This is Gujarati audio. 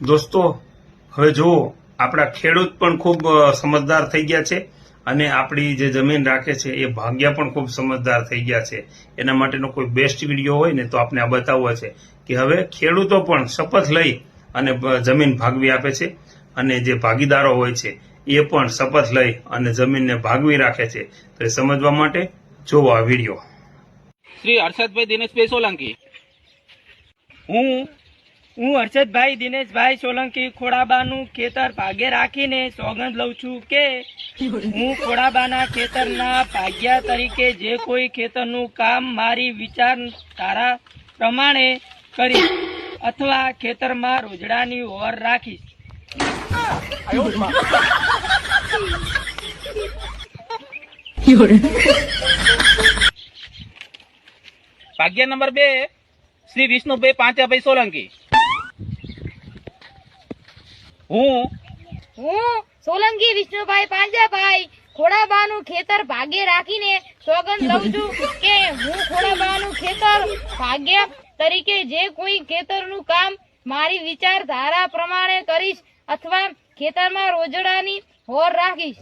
દોસ્તો હવે જુઓ આપણા ખેડૂત પણ ખૂબ સમજદાર થઈ ગયા છે અને આપણી જે જમીન રાખે છે એ ભાગ્યા પણ ખૂબ સમજદાર થઈ ગયા છે. એના માટેનો કોઈ બેસ્ટ વીડિયો હોય ને તો આપણે આ બતાવવો છે કે હવે ખેડૂતો પણ શપથ લઈ અને જમીન ભાગવી આપે છે અને જે ભાગીદારો હોય છે એ પણ શપથ લઈ અને જમીનને ભાગવી રાખે છે. તો એ સમજવા માટે જોવો આ વીડિયો શ્રી હર્ષદભાઈ દિનેશભાઈ સોલંકી. હું હું હર્ષદભાઈ, દિનેશભાઈ, સોલંકી, ખોડાબાનું ખેતર ભાગે રાખીને સોગંદ લઉં છું કે હું ખોડાબાના ખેતરના ભાગ્યા તરીકે જે કોઈ ખેતરનું કામ મારી વિચારધારા પ્રમાણે કરીશ અથવા ખેતરમાં રોજડાની ઓર રાખીશ. ભાગ્ય નંબર બે, શ્રી વિષ્ણુભાઈ પાંચાભાઈ સોલંકી. હું? હું? સોલંકી વિષ્ણુભાઈ પાંજાભાઈ ખોડાબાનું ખેતર ભાગે રાખીને સોગંદ લઉં છું કે હું ખોડાબાનું ખેતર ભાગ્ય તરીકે જે કોઈ ખેતરનું કામ મારી વિચારધારા પ્રમાણે કરીશ અથવા ખેતરમાં રોજડાની હોર રાખીશ.